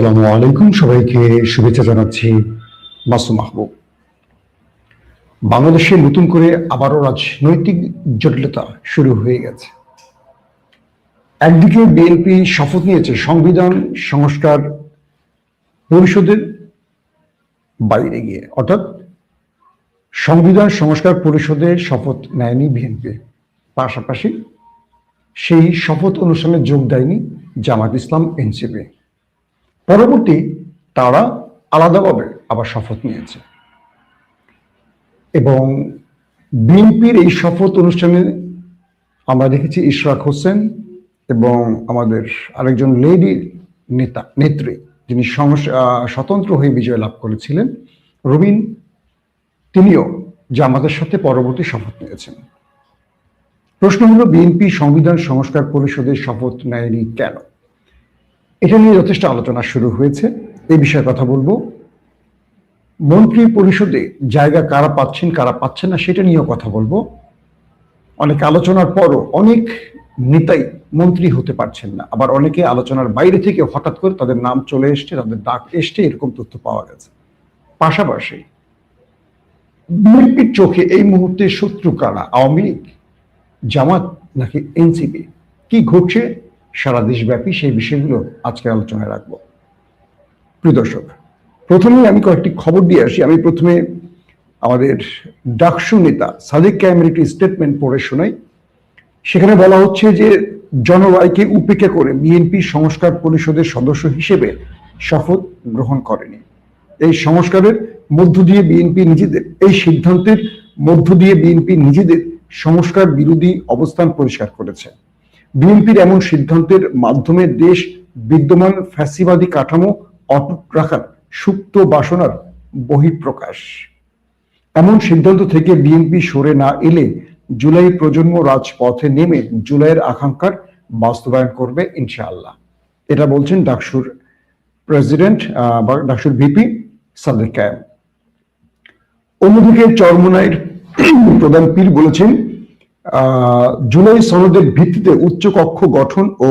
আলাইকুম। সবাইকে শুভেচ্ছা জানাচ্ছি মাসুম মাহবুব। বাংলাদেশে নতুন করে আবারও রাজনৈতিক জটিলতা শুরু হয়ে গেছে। একদিকে বিএনপি শপথ নিয়েছে সংবিধান সংস্কার পরিষদের বাইরে গিয়ে। অর্থাৎ সংবিধান সংস্কার পরিষদে শপথ নেয়নি বিএনপি। পাশাপাশি সেই শপথ অনুষ্ঠানে যোগ দেয়নি জামাত ইসলাম, এনসিপি। পরবর্তী তারা আলাদাভাবে আবার শপথ নিয়েছে। এবং বিএনপির এই শপথ অনুষ্ঠানে আমরা দেখেছি ইশরাক হোসেন এবং আমাদের আরেকজন লেডি নেতা, নেত্রী যিনি স্বতন্ত্র হয়ে বিজয় লাভ করেছিলেন, রবিন, তিনিও জামাতের সাথে পরবর্তী শপথ নিয়েছেন। প্রশ্ন হলো, বিএনপি সংবিধান সংস্কার পরিষদের শপথ নেয়নি কেন? এটা নিয়ে যথেষ্ট আলোচনা শুরু হয়েছে। এই বিষয়ে কথা বলব। মন্ত্রী পরিষদে জায়গা কারা পাচ্ছেন কারা পাচ্ছেন না, সেটা নিয়েও কথা বলব। অনেক আলোচনার পরও অনেক নেতাই মন্ত্রী হতে পারছেন না। আবার অনেকে আলোচনার বাইরে থেকে হঠাৎ করে তাদের নাম চলে এসছে, তাদের ডাক এসছে, এরকম তথ্য পাওয়া গেছে। পাশাপাশি বিএনপির চোখে এই মুহূর্তে শত্রু কারা? আওয়ামী লীগ, জামাত নাকি এনসিপি? কি ঘটছে? সারা দেশব্যাপী সেই বিষয়গুলো আজকে আলোচনায় রাখব। প্রিয় দর্শক প্রথমে আমি কয়েকটি খবর দিয়ে আসি। আমি প্রথমে আমাদের ডাকসু নেতা সাদিক ক্যামের একটি স্টেটমেন্ট পড়ে শোনাই। সেখানে বলা হচ্ছে যে, জনরায়কে উপেক্ষা করে বিএনপি সংস্কার পরিষদের সদস্য হিসেবে শপথ গ্রহণ করেনি। এই সংস্কারের মধ্য দিয়ে বিএনপি নিজেদের, এই সিদ্ধান্তের মধ্য দিয়ে বিএনপি নিজেদের সংস্কার বিরোধী অবস্থান পরিষ্কার করেছে। বিএনপির এমন সিদ্ধান্তের মাধ্যমে দেশ বিদ্যমান ফ্যাসিবাদী কাঠামো অটুট রাখার সুপ্ত বাসনার বহিঃপ্রকাশ। এমন সিদ্ধান্ত থেকে বিএনপি সরে না এলে জুলাই প্রজন্ম রাজপথে নেমে জুলাইয়ের আকাঙ্ক্ষার বাস্তবায়ন করবে ইনশাআল্লাহ। এটা বলছেন ডাকসুর প্রেসিডেন্ট বা ডাকসুর ভিপি সাদেক কায়েম। অন্যদিকে চরমোনাইয়ের প্রধান পীর বলেছেন জুলাই সনদের ভিত্তিতে উচ্চ কক্ষ গঠন ও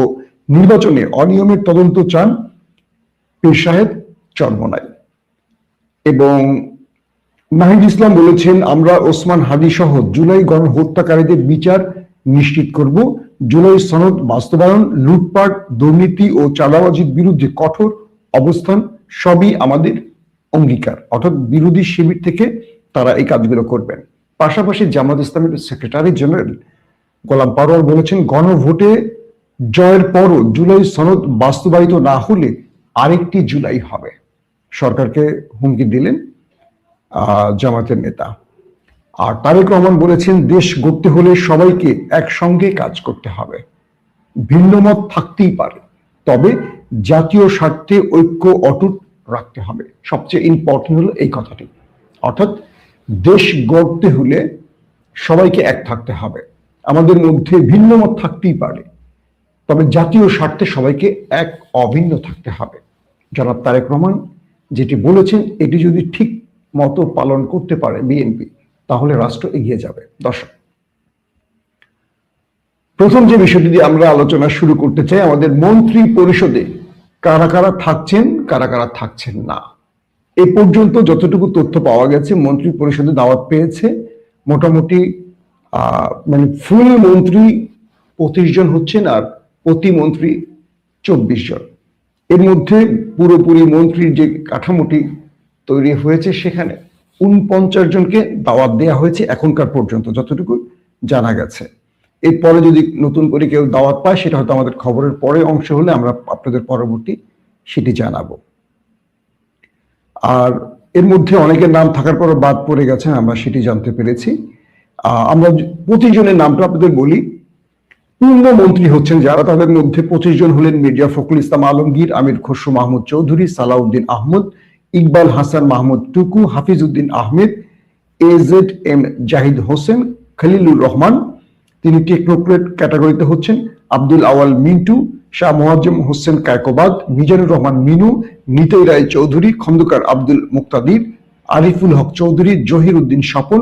নির্বাচনে অনিয়মের তদন্ত চান পীর সাহেব চরমোনাই। এবং নাহিদ ইসলাম বলেছেন, আমরা ওসমান হাদি সহ জুলাই গণ হত্যাকারীদের বিচার নিশ্চিত করব। জুলাই সনদ বাস্তবায়ন, লুটপাট, দুর্নীতি ও চাঁদাবাজির বিরুদ্ধে কঠোর অবস্থান সবই আমাদের অঙ্গীকার। অর্থাৎ বিরোধী শিবির থেকে তারা এই কাজগুলো করবেন। পাশাপাশি জামাত ইসলামের সেক্রেটারি জেনারেল গোলাম পারোয়ার বলেছেন, গণভোটে জয়ের পরও জুলাই সনদ বাস্তবায়িত না হলে আরেকটি জুলাই হবে। সরকারকে হুমকি দিলেন জামাতের নেতা। আর তারেক রহমান বলেছেন, দেশ গড়তে হলে সবাইকে একসঙ্গে কাজ করতে হবে। ভিন্ন মত থাকতেই পারে, তবে জাতীয় স্বার্থে ঐক্য অটুট রাখতে হবে। সবচেয়ে ইম্পর্টেন্ট হলো এই কথাটি। অর্থাৎ দেশ গড়তে হলে সবাইকে এক থাকতে হবে। আমাদের মধ্যে ভিন্ন মত থাকতেই পারে, তবে জাতীয় স্বার্থে সবাইকে এক অভিন্ন থাকতে হবে। জনাব তারেক রহমান যেটি বলেছেন, এটি যদি ঠিক মতো পালন করতে পারে বিএনপি, তাহলে রাষ্ট্র এগিয়ে যাবে। দর্শক, প্রথম যে বিষয়টি দিয়ে আমরা আলোচনা শুরু করতে চাই, আমাদের মন্ত্রী পরিষদে কারা কারা থাকছেন, কারা কারা থাকছেন না। এ পর্যন্ত যতটুকু তথ্য পাওয়া গেছে, মন্ত্রী পরিষদে দাওয়াত পেয়েছে। মোটামুটি মানে ফুল মন্ত্রী পঁচিশ জন হচ্ছেন আর প্রতিমন্ত্রী চব্বিশ জন। এর মধ্যে পুরোপুরি মন্ত্রীর যে কাঠামোটি তৈরি হয়েছে সেখানে উনপঞ্চাশ জনকে দাওয়াত দেওয়া হয়েছে এখনকার পর্যন্ত, যতটুকু জানা গেছে। এরপরে যদি নতুন করে কেউ দাওয়াত পায়, সেটা হয়তো আমাদের খবরের পরে অংশ হলে আমরা আপনাদের পরবর্তী সেটি জানাব। আর এর মধ্যে অনেকের নাম থাকার পরও বাদ পড়ে গেছে, আমরা সেটি জানতে পেরেছি। আমরা প্রতিজনের নামটা আপনাদের বলি। পূর্ণ মন্ত্রী হচ্ছেন যারা, তাদের মধ্যে পঁচিশ জন হলেন মির্জা ফখরুল ইসলাম আলমগীর, আমির Khasru Mahmud Chowdhury, Salauddin Ahmad, Iqbal Hasan Mahmud Tuku Hafiz Uddin Ahmed A Z M Zahid Hossain, Khalilur Rahman. তিনি টেকনোক্রেট ক্যাটাগরিতে হচ্ছেন। আব্দুল আওয়াল মিন্টু শাহ মোয়াজ্জম হোসেন কায়কোবাদ, মিজানুর রহমান মিনু, নিতাই রায় চৌধুরী, খন্দকার আব্দুল মুক্তাদির, আরিফুল হক চৌধুরী, জহির উদ্দিন স্বপন,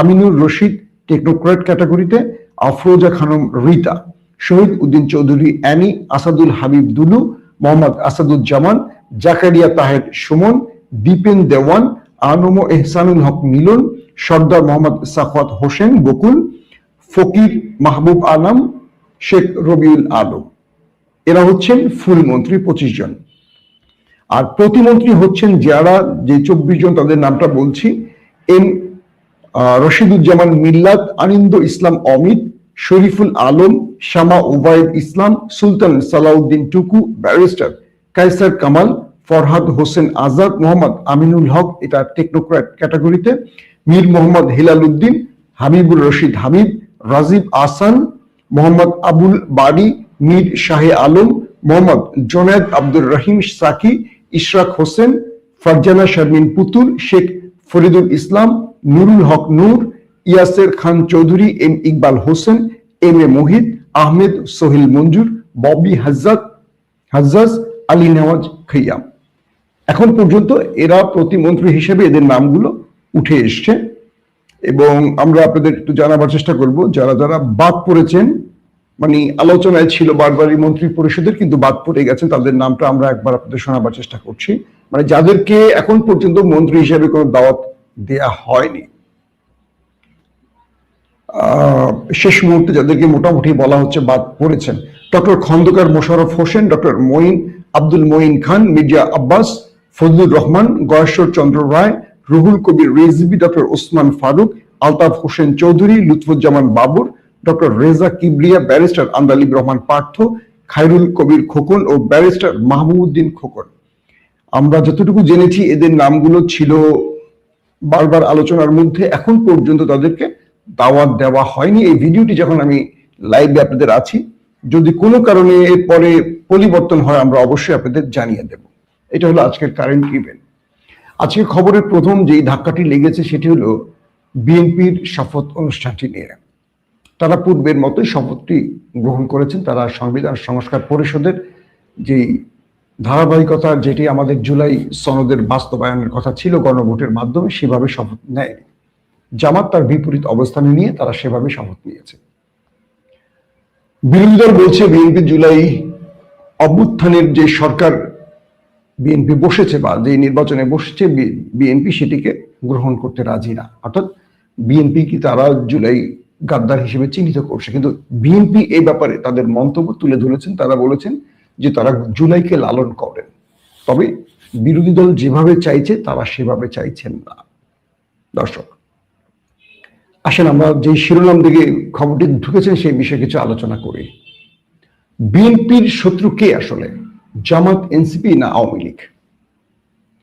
আমিনুর রশিদ টেকনোক্রেট ক্যাটাগরিতে, আফরোজা খানম রিতা, শহীদ উদ্দিন চৌধুরী অ্যানি, আসাদুল হাবিব দুলু, মোহাম্মদ আসাদুজ্জামান, জাকারিয়া তাহের সুমন, দীপেন দেওয়ান, আনম এহসানুল হক মিলন, সর্দার মোহাম্মদ সাফাত হোসেন বকুল, ফকির মাহবুব আলম শেখ রবিউল আলম। এরা হচ্ছেন ফুল মন্ত্রী পঁচিশ জন। আর প্রতিমন্ত্রী হচ্ছেন যারা যে চব্বিশ জন তাদের নামটা বলছি, এম রশিদুজ্জামান মিল্লাত, আনিন্দ ইসলাম অমিত, শরীফুল আলম, শামা ওবায়দ ইসলাম, সুলতান সালাউদ্দিন টুকু, ব্যারিস্টার কাইসার কামাল, ফরহাদ হোসেন আজাদ, মোহাম্মদ আমিনুল হক, এটা টেকনোক্র্যাট ক্যাটাগরিতে, Mir Mohammad Helal Uddin, Habibur Rashid Hamid, Rajib Ahsan Mohammad Abul Bari Mir Shahe Alam, Mohammad Junaid Abdur Rahim Saki, Ishraque Hossain, Farzana Sharmin Putul, Sheikh Faridul Islam, Nurul Haque Noor, Yasser Khan Chowdhury, M Iqbal Hossain, M A Mohit, Ahmed Sohel Manzur, Bobby Hajjad Hajjaj, Ali Newaz Khaiyam. এখন পর্যন্ত এরা প্রতিমন্ত্রী হিসেবে এদের নামগুলো উঠে এসছে। এবং আমরা আপনাদের একটু জানাবার চেষ্টা করব, যারা যারা বাদ পড়েছেন মানে আলোচনায় ছিল বারবারই মন্ত্রী পরিষদের কিন্তু বাদ পড়ে গেছেন তাদের নামটা আমরা একবার আপনাদের শোনাবার চেষ্টা করছি। মানে যাদেরকে এখন পর্যন্ত মন্ত্রী হিসেবে কোনো দাওয়াত দেয়া হয়নি। শেষ মুহূর্তে যাদেরকে মোটামুটি বলা হচ্ছে বাদ পড়েছেন। Doctor Khandakar Mosharraf Hossain, doctor Moin, Abdul Moin Khan, Mirza Abbas, Fazlur Rahman, Gayeshwar Chandra Roy, Ruhul Kabir Rizvi doctor Osman Faruk, Altaf Hossain Chowdhury, Lutfuzzaman Babar doctor Reza Kibria, barrister Andalib Rahman Partha, Khairul Kabir Khokon ও barrister Mahbubuddin Khokon. আমরা যতটুকু জেনেছি, এদের নামগুলো ছিল বারবার আলোচনার মধ্যে। এখন পর্যন্ত তাদেরকে দাওয়াত দেওয়া হয়নি। এই ভিডিওটি যখন আমি লাইভে আপনাদের আছি, যদি কোনো কারণে পরে পরিবর্তন হয়, আমরা অবশ্যই আপনাদের জানিয়ে দেব। এটা হলো আজকের কারেন্ট ইভেন্ট আজকে খবরের প্রথম যেই ধাক্কাটি লেগেছে, সেটি হলো বিএনপির শপথ অনুষ্ঠানটি নিয়ে। তারা পূর্বের মতোই শপথটি গ্রহণ করেছেন। তারা সংবিধান সংস্কার পরিষদের যেই ধারাবাহিকতা, যেটি আমাদের জুলাই সনদের বাস্তবায়নের কথা ছিল গণভোটের মাধ্যমে, সেভাবে শপথ নেয়। জামাত তার বিপরীত অবস্থানে নিয়ে তারা সেভাবে শপথ নিয়েছে। বিরোধী দল বলছে, বিএনপি জুলাই অভ্যুত্থানের যে সরকার বিএনপি বসেছে বা যে নির্বাচনে বসেছে বিএনপি সেটিকে গ্রহণ করতে রাজি না। অর্থাৎ বিএনপি কি তারা জুলাই গাদ্দার হিসেবে চিহ্নিত করছে। কিন্তু বিএনপি এই ব্যাপারে তাদের মন্তব্য তুলে ধরেছেন, তারা বলেছেন যে তারা জুলাইকে লালন করেন। তবে বিরোধী দল যেভাবে চাইছে, তারা সেভাবে চাইছেন না। দর্শক, আসেন আমরা যে শিরোনাম দিকে খবরটি ঢুকেছেন, সেই বিষয়ে কিছু আলোচনা করি। বিএনপির শত্রু কে আসলে? জামাত, এনসিপি না আওয়ামী লীগ?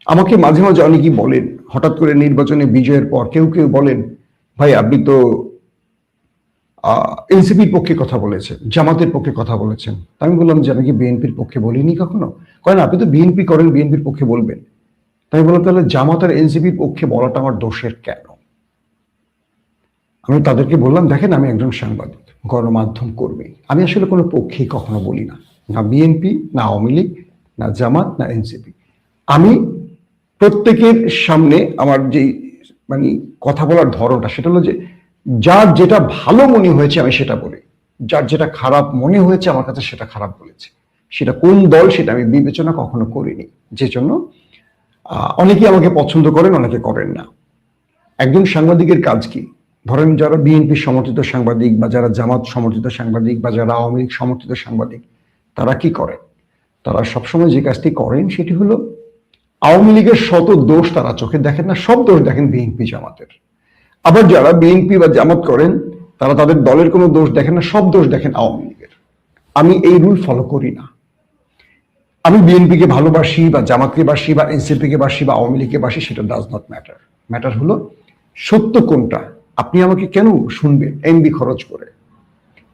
আমাকে মাঝে মাঝে অনেকেই বলেন, হঠাৎ করে নির্বাচনে বিজয়ের পর কেউ কেউ বলেন, ভাই, আপনি তো এনসিপির পক্ষে কথা বলেছেন, জামাতের পক্ষে কথা বলেছেন। আমি বললাম যে আমি কি বিএনপির পক্ষে বলিনি কখনো? করেন, আপনি তো বিএনপি করেন, বিএনপির পক্ষে বলবেন। তাই বললাম, তাহলে জামাত আর এনসিপির পক্ষে বলাটা আমার দোষের কেন? আমি তাদেরকে বললাম, দেখেন, আমি একজন সাংবাদিক, গণমাধ্যম কর্মী। আমি আসলে কোনো পক্ষেই কখনো বলি না। না বিএনপি, না আওয়ামী লীগ, না জামাত, না এনসিপি। আমি প্রত্যেকের সামনে আমার যে মানে কথা বলার ধরনটা, সেটা হলো যে যার যেটা ভালো মনে হয়েছে আমি সেটা বলি। যার যেটা খারাপ মনে হয়েছে আমার কাছে সেটা খারাপ বলেছে। সেটা কোন দল সেটা আমি বিবেচনা কখনো করিনি। যে জন্য আহ, অনেকেই আমাকে পছন্দ করেন অনেকে করেন না। একজন সাংবাদিকের কাজ কি? ধরেন যারা বিএনপি সমর্থিত সাংবাদিক বা যারা জামাত সমর্থিত সাংবাদিক বা যারা আওয়ামী লীগ সমর্থিত সাংবাদিক তারা কি করেন? তারা সবসময় যে কাজটি করেন সেটি হলো আওয়ামী লীগের শত দোষ তারা চোখে দেখেন না সব দোষ দেখেন বিএনপি জামাতের। আবার যারা বিএনপি বা জামাত করেন, তারা তাদের দলের কোনো দোষ দেখেন না, সব দোষ দেখেন আওয়ামী লীগের। আমি এই রুল ফলো করি না। আমি বিএনপিকে ভালোবাসি বা জামাতকে বাসি বা এনসিপিকে বাসি বা আওয়ামী লীগকে বাসি, সেটা ডাজ নট ম্যাটার ম্যাটার হলো সত্য কোনটা? আপনি আমাকে কেন শুনবেন? এমবি খরচ করে।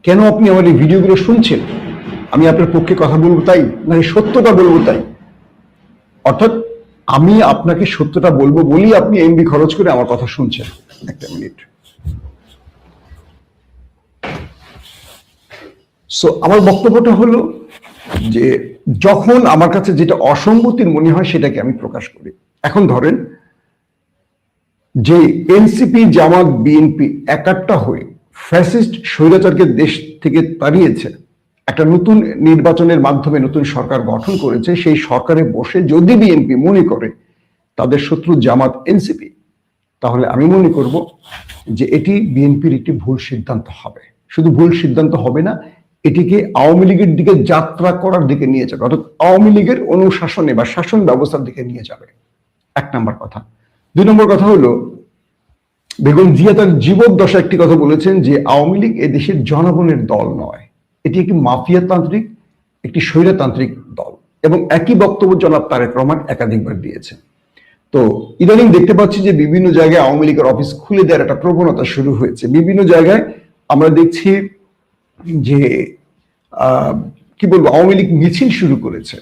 কেন আপনি আমার এই ভিডিওগুলো শুনছেন? আমি আপনার পক্ষে কথা বলব তাই? না সত্যটা বলব তাই? অর্থাৎ আমি আপনাকে সত্যটা বলব বলেই আপনি এমবি খরচ করে আমার কথা শুনছেন। একটা মিনিট। সো আমার বক্তব্যটা হলো যে যখন আমার কাছে যেটা অসঙ্গতির মনে হয় সেটাকে আমি প্রকাশ করি। এখন ধরেন যে এনসিপি জামাত বিএনপি একাট্টা হয়ে ফ্যাসিস্ট স্বৈরাচারকে দেশ থেকে তাড়িয়েছে একটা নতুন নির্বাচনের মাধ্যমে নতুন সরকার গঠন করেছে, সেই সরকারে বসে যদি বিএনপি মনে করে তাদের শত্রু জামাত এনসিপি তাহলে আমি মনে করব যে এটি বিএনপির একটি ভুল সিদ্ধান্ত হবে। শুধু ভুল সিদ্ধান্ত হবে না, এটিকে আওয়ামী লীগের দিকে যাত্রা করার দিকে নিয়ে যাবে, অর্থাৎ আওয়ামী লীগের অনুশাসনে বা শাসন ব্যবস্থার দিকে নিয়ে যাবে। এক নম্বর কথা। দুই নম্বর কথা হলো, বেগম জিয়া তার জীবদ্দশা একটি কথা বলেছেন যে আওয়ামী লীগ এ দেশের জনগণের দল নয়। এটি একটি মাফিয়াতান্ত্রিক, একটি স্বৈরতান্ত্রিক দল এবং একই বক্তব্য জনাব তারেক রহমান একাধিকবার দিয়েছেন। তো ইদানিং দেখতে পাচ্ছি যে বিভিন্ন জায়গায় আওয়ামী লীগের অফিস খুলে দেওয়ার একটা প্রবণতা শুরু হয়েছে। বিভিন্ন জায়গায় আমরা দেখছি যে কি বলব, আওয়ামী লীগ মিছিল শুরু করেছে।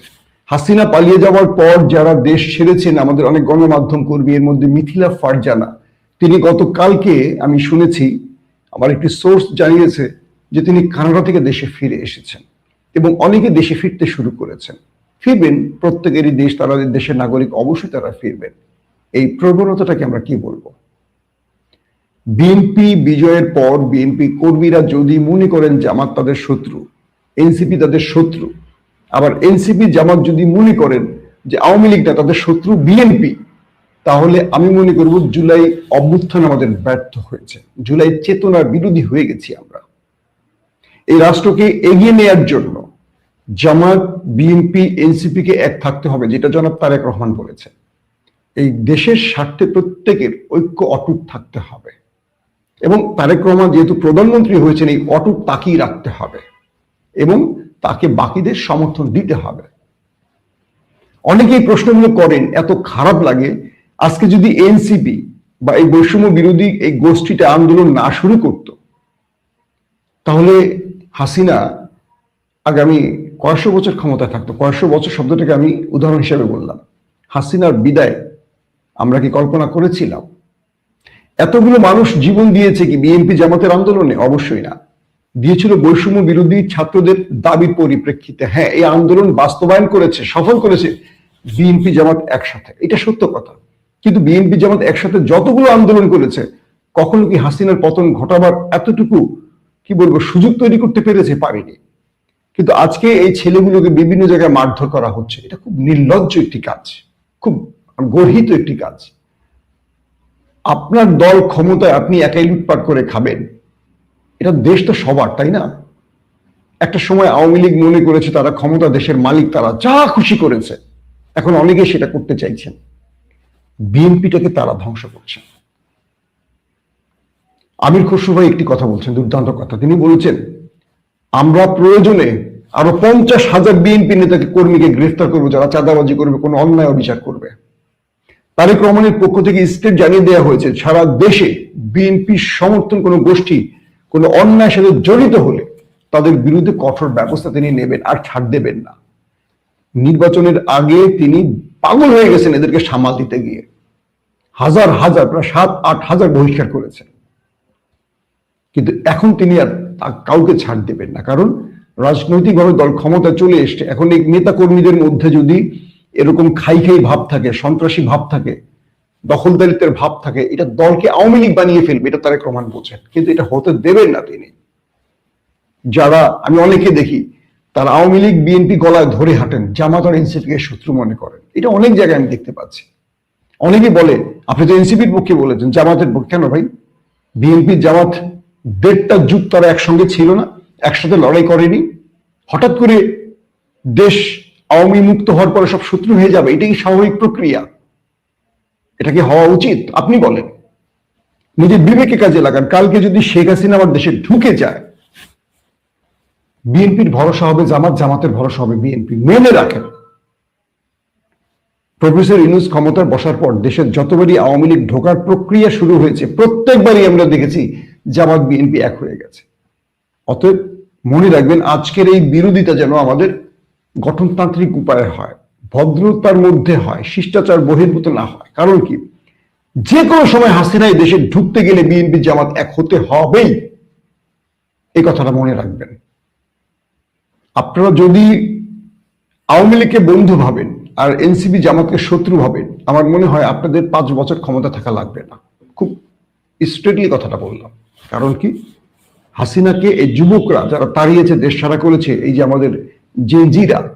হাসিনা পালিয়ে যাওয়ার পর যারা দেশ ছেড়েছেন, আমাদের অনেক গণমাধ্যম কর্মী, এর মধ্যে মিথিলা ফারজানা, তিনি গতকালকে আমি শুনেছি, আমার একটি সোর্স জানিয়েছে যে তিনি কানাডা থেকে দেশে ফিরে এসেছেন এবং অনেকে দেশে ফিরতে শুরু করেছেন। ফিরবেন, প্রত্যেকেরই দেশ, তারা দেশের নাগরিক, অবশ্যই তারা ফিরবেন। এই প্রবণতাটাকে আমরা কি বলব? বিএনপি বিজয়ের পর বিএনপি কর্মীরা যদি মনে করেন জামাত তাদের শত্রু, এনসিপি তাদের শত্রু, আবার এনসিপি, জামাত যদি মনে করেন যে আওয়ামী লীগটা তাদের শত্রু বিএনপি, তাহলে আমি মনে করব জুলাই অভ্যুত্থান আমাদের ব্যর্থ হয়েছে। জুলাই চেতনার বিরোধী হয়ে গেছি আমরা। এই রাষ্ট্রকে এগিয়ে নেয়ার জন্য জামাত, বিএনপি, এনসিপি কে এক থাকতে হবে, যেটা জনাব তারেক রহমান বলেছেন। এই দেশের স্বার্থে প্রত্যেকের ঐক্য অটুট থাকতে হবে। এবং তারেক রহমান যেহেতু প্রধানমন্ত্রী হয়েছেন, এই অটুট তাকিয়ে রাখতে হবে। এবং তাকে বাকিদের সমর্থন দিতে হবে। অনেকেই প্রশ্নগুলো করেন, এত খারাপ লাগে, আজকে যদি এনসিপি বা এই বৈষম্য বিরোধী এই গোষ্ঠীটা আন্দোলন না শুরু করত, তাহলে হাসিনা আগামী কয়েকশো বছর ক্ষমতায় থাকতো, কয়েকশো বছর শব্দটাকে আমি উদাহরণ হিসেবে বললাম। হাসিনার বিদায় আমরা কি কল্পনা করেছিলাম? এতগুলো মানুষ জীবন দিয়েছে কি বিএনপি জামাতের আন্দোলনে? অবশ্যই না। দিয়েছিল বৈষম্য বিরোধী ছাত্রদের দাবির পরিপ্রেক্ষিতে। হ্যাঁ এই আন্দোলন বাস্তবায়ন করেছে, সফল করেছে বিএনপি জামাত একসাথে। এটা সত্য কথা। কিন্তু বিএনপি জামাত একসাথে যতগুলো আন্দোলন করেছে, কখনো কি হাসিনার পতন ঘটাবার এতটুকু কি বলব, সুযোগ তৈরি করতে পেরেছে পারেনি। কিন্তু আজকে এই ছেলেগুলোকে বিভিন্ন জায়গায় মারধর করা হচ্ছে, এটা খুব নির্লজ্জ একটি কাজ, খুব গর্হিত একটি কাজ। আপনার দল ক্ষমতায় আপনি একাই লুটপাট করে খাবেন, এটা দেশ তো সবার, তাই না? একটা সময় আওয়ামী লীগ মনে করেছে তারা ক্ষমতা দেশের মালিক, তারা যা খুশি করেছে, এখন অনেকে সেটা করতে চাইছেন। বিএনপিটাকে তারা ধ্বংস করছে। আমির খসরু ভাই একটি কথা বলছেন, দুর্দান্ত কথা। তিনি বলেছেন, আমরা প্রয়োজনে আরও পঞ্চাশ হাজার বিএনপি নেতাকে, কর্মীকে গ্রেফতার করব, যারা চাঁদাবাজি করবে, কোনো অন্যায় অবিচার করবে। তারেক রহমানের পক্ষ থেকে স্টেট জানিয়ে দেওয়া হয়েছে, সারা দেশে বিএনপি সমর্থন কোনো গোষ্ঠী, কোনো অন্যায়ের সাথে জড়িত হলে তাদের বিরুদ্ধে কঠোর ব্যবস্থা তিনি নেবেন, আর ছাড় দেবেন না। নির্বাচনের আগে তিনি পাগল হয়ে গেছেন এদেরকে সামাল দিতে গিয়ে। হাজার হাজার, প্রায় সাত, আট হাজার বহিষ্কার করেছেন। কিন্তু এখন তিনি আর কাউকে ছাড় দেবেন না। কারণ রাজনৈতিকভাবে দল ক্ষমতা চলে এসছে। এখন এই নেতা কর্মীদের মধ্যে যদি এরকম খাই খাই ভাব থাকে, সন্ত্রাসী ভাব থাকে, দখলদারিত্বের ভাব থাকে, এটা দলকে আওয়ামী লীগ বানিয়ে ফেলবে, এটা তারেক রহমান বোঝেন কিন্তু এটা হতে দেবেন না তিনি। যারা, আমি অনেকে দেখি, তারা আওয়ামী লীগ, বিএনপি গলায় ধরে হাঁটেন, জামাত আর এনসিপিকে শত্রু মনে করেন। এটা অনেক জায়গায় আমি দেখতে পাচ্ছি। অনেকে বলে, আপনি তো এনসিপির পক্ষে বলেছেন, জামাতের পক্ষে। কেন ভাই? বিএনপি জামাত দেড়টা যুগ তারা একসঙ্গে ছিল না, একসাথে লড়াই করেনি। হঠাৎ করে দেশ আওয়ামী মুক্ত হওয়ার পরে সব শত্রু হয়ে যাবে, এটাই স্বাভাবিক প্রক্রিয়া। এটা কি হওয়া উচিত, আপনি বলেন। নিজের বিবেকে কাজে লাগান। কালকে যদি শেখ হাসিনা আমার দেশে ঢুকে যায়, বিএনপির ভরসা হবে জামাত, জামাতের ভরসা হবে বিএনপি। মেনে রাখেন। প্রফেসর ইউনুস ক্ষমতায় বসার পর দেশের যতবারই আওয়ামী লীগ ঢোকার প্রক্রিয়া শুরু হয়েছে, প্রত্যেকবারই আমরা দেখেছি জামাত বিএনপি এক হয়ে গেছে। অতএব মনে রাখবেন, আজকের এই বিরোধিতা যেন আমাদের গঠনতান্ত্রিক উপায়ে হয়, ভদ্রতার মধ্যে হয়, শিষ্টাচার বহির্ভূত না হয়। কারণ কি? যে কোনো সময় হাসিনাই দেশে ঢুকতে গেলে বিএনপি জামাত এক হতে হবেই। এই কথাটা মনে রাখবেন। আপনারা যদি আওয়ামী লীগকে বন্ধু ভাবেন আর এনসিপি জামাতকে শত্রু ভাবেন, আমার মনে হয় আপনাদের পাঁচ বছর ক্ষমতা থাকা লাগবে না। খুব স্ট্রেটলি কথাটা বললাম। কারণ কি? হাসিনাকে এই যুবকরা যারা তাড়িয়েছে, দেশ ছাড়া করেছে, এই যে আমাদের জেনজিরা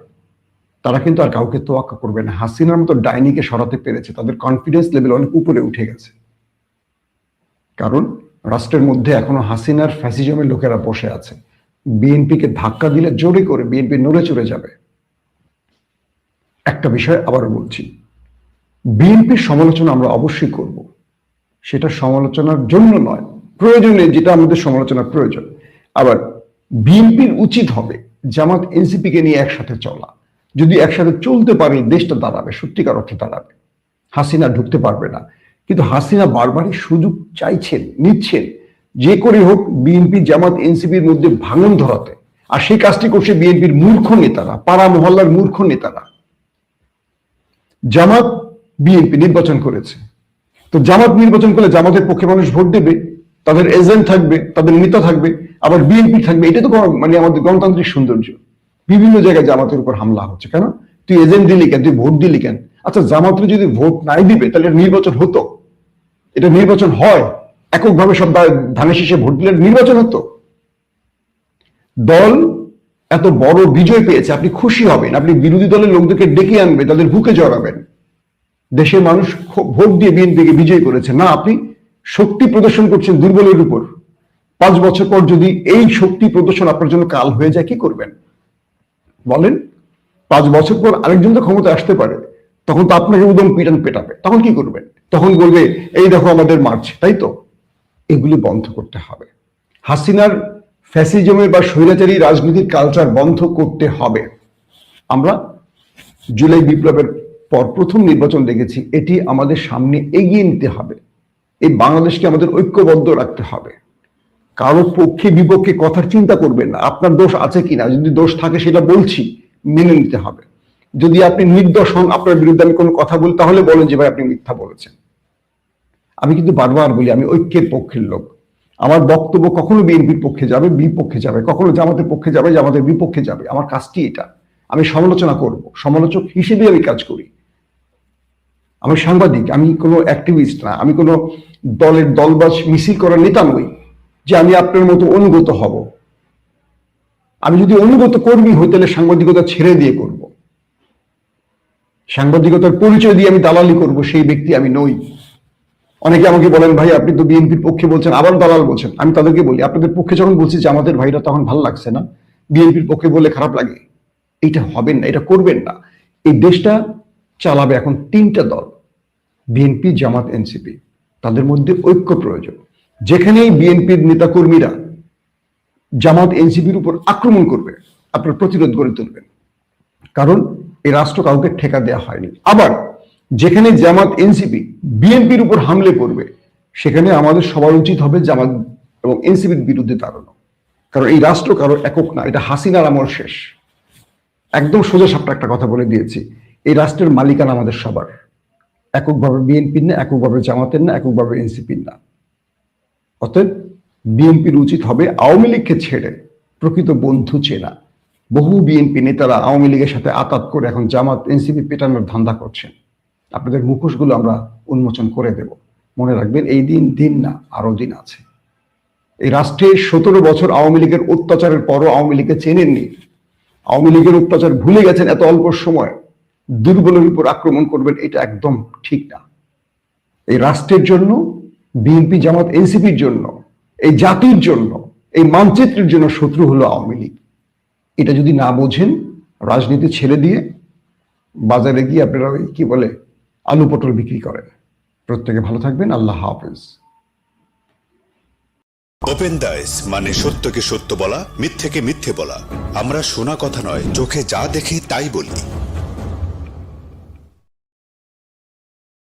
তারা কিন্তু আর কাউকে তোয়াক্কা করবে না। হাসিনার মতো ডাইনিকে সরাতে পেরেছে, তাদের কনফিডেন্স লেভেল অনেক উপরে উঠে গেছে। কারণ রাষ্ট্রের মধ্যে এখনও হাসিনার ফ্যাসিজমের লোকেরা বসে আছে। বিএনপিকে ধাক্কা দিলে জোরে করে বিএনপি নড়ে চড়ে যাবে। একটা বিষয় আবারও বলছি বিএনপির সমালোচনা আমরা অবশ্যই করব। সেটা সমালোচনার জন্য নয় প্রয়োজনে যেটা আমাদের সমালোচনার প্রয়োজন। আবার বিএনপির উচিত হবে জামাত এনসিপিকে নিয়ে একসাথে চলা। যদি একসাথে চলতে পারে, দেশটা দাঁড়াবে, সত্যিকার অর্থে দাঁড়াবে। হাসিনা ঢুকতে পারবে না। কিন্তু হাসিনা বারবারই সুযোগ চাইছেন, নিচ্ছেন। যে করে হোক, বিএনপি জামাত এনসিপির মধ্যে ভাঙন ধরাতে। আর সেই কাজটি করছে বিএনপির মূর্খ নেতারা, পাড়া মহল্লার মূর্খ নেতারা। জামাত বিএনপি নির্বাচন করেছে। তো জামাত নির্বাচন করলে জামাতের পক্ষে মানুষ ভোট দেবে। তাদের এজেন্ট থাকবে, তাদের নেতা থাকবে, আবার বিএনপি থাকবে এটা তো মানে আমাদের গণতান্ত্রিক সৌন্দর্য। বিভিন্ন জায়গায় জামাতের উপর হামলা হচ্ছে, কেন? তুই এজেন্ট দিলি কেন? তুই ভোট দিলি কেন? আচ্ছা জামাতের যদি ভোট নাই দিবে, তাহলে নির্বাচন হতো। এটা নির্বাচন হয়, এককভাবে সব ধানের শীষে ভোট দিলে নির্বাচন হতো। দল এত বড় বিজয় পেয়েছে, আপনি খুশি হবেন। আপনি বিরোধী দলের লোকদেরকে ডেকে আনবে তাদের বুকে জড়াবেন। দেশের মানুষ ভোট দিয়ে বিএনপিকে বিজয় করেছে। না, আপনি শক্তি প্রদর্শন করছেন দুর্বলের উপর। পাঁচ বছর পর যদি এই শক্তি প্রদর্শন আপনার জন্য কাল হয়ে যায়, কি করবেন? বলেন, পাঁচ বছর পর আরেকজন তো ক্ষমতা আসতে পারে, তখন তো আপনাকে উদম পিটান পেটাবে। তখন কি করবেন? তখন বলবে, এই দেখো আমাদের মার্চ তাই তো? এগুলি বন্ধ করতে হবে। হাসিনার ফ্যাসিজমের বা স্বৈরাচারী রাজনীতির কালচার বন্ধ করতে হবে। আমরা জুলাই বিপ্লবের পর প্রথম নির্বাচন দেখেছি, এটি আমাদের সামনে এগিয়ে নিতে হবে। এই বাংলাদেশকে আমাদের ঐক্যবদ্ধ রাখতে হবে। কারও পক্ষে বিপক্ষে কথার চিন্তা করবেন না। আপনার দোষ আছে কিনা? যদি দোষ থাকে সেটা বলছি, মেনে নিতে হবে। যদি আপনি নির্দোষ হন, আপনার বিরুদ্ধে আমি কোনো কথা বলি, তাহলে বলেন যে, ভাই, আপনি মিথ্যা বলেছেন। আমি কিন্তু বারবার বলি, আমি ঐক্যের পক্ষের লোক। আমার বক্তব্য কখনো বিএনপির পক্ষে যাবে, বিপক্ষে যাবে, কখনো জামাতের পক্ষে যাবে, জামাতের বিপক্ষে যাবে। আমার কাজটি এটা। আমি সমালোচনা করব। সমালোচক হিসেবে আমি কাজ করি। আমি সাংবাদিক, আমি কোনো অ্যাক্টিভিস্ট না। আমি কোনো দলের দলবাজ মিছিল করার নেতা নই যে আমি আপনার মতো অনুগত হব। আমি যদি অনুগত কর্মী হই, তাহলে সাংবাদিকতা ছেড়ে দিয়ে করব। সাংবাদিকতার পরিচয় দিয়ে আমি দালালি করব, সেই ব্যক্তি আমি নই। অনেকে আমাকে বলেন, ভাই, আপনি তো বিএনপির পক্ষে বলছেন, আবার দালাল বলছেন। আমি তাদেরকে বলি, আপনাদের পক্ষে যখন বলছি যে আমাদের ভাইরা তখন ভালো লাগছে না, বিএনপির পক্ষে বলে খারাপ লাগে। এটা হবেন না, এটা করবেন না। এই দেশটা চালাবে এখন তিনটা দল, বিএনপি, জামাত, এনসিপি। তাদের মধ্যে ঐক্য প্রয়োজন। যেখানেই বিএনপির নেতাকর্মীরা জামাত, এনসিপির উপর আক্রমণ করবে, আপনার প্রতিরোধ গড়ে তুলবেন। কারণ এই রাষ্ট্র কাউকে ঠেকা দেওয়া হয়নি। আবার যেখানে জামাত, এনসিপি বিএনপির উপর হামলে করবে, সেখানে আমাদের সবার উচিত হবে জামাত এবং এনসিপির বিরুদ্ধে দাঁড়ানো। কারণ এই রাষ্ট্র কারও একক না, এটা হাসিনার আমল শেষ। একদম সোজা সাপটা একটা কথা বলে দিয়েছি, এই রাষ্ট্রের মালিকানা আমাদের সবার। এককভাবে বিএনপির না এককভাবে জামাতের না এককভাবে এনসিপির না। অতএব বিএনপির উচিত হবে আওয়ামী লীগকে ছেড়ে প্রকৃত বন্ধু চেনা। বহু বিএনপি নেতারা আওয়ামী লীগের সাথে আতাত করে এখন জামাত এনসিপি পেটানোর ধান্দা করছেন। আপনাদের মুখোশগুলো আমরা উন্মোচন করে দেব। মনে রাখবেন, এই দিন দিন না, আরও দিন আছে। এই রাষ্ট্রে সতেরো বছর আওয়ামী লীগের অত্যাচারের পরও আওয়ামী লীগকে চেনেননি। আওয়ামী লীগের অত্যাচার ভুলে গেছেন এত অল্প সময়। দুর্বলের উপর আক্রমণ করবেন, এটা একদম ঠিক না। এই রাষ্ট্রের জন্য, বিএনপি, জামাত, এনসিপির জন্য, এই জাতির জন্য, এই মানচিত্রের জন্য শত্রু হলো আওয়ামী লীগ। এটা যদি না বোঝেন, রাজনীতি ছেড়ে দিয়ে বাজারে গিয়ে আপনারা ওই কি বলে, আলু পটল বিক্রি করেন। প্রত্যেকে ভালো থাকবেন, আল্লাহ হাফেজ। ওপেন দাইস মানে সত্যকে সত্য বলা, মিথ্যেকে মিথ্যে বলা। আমরা শোনা কথা নয়, চোখে যা দেখি তাই বলি।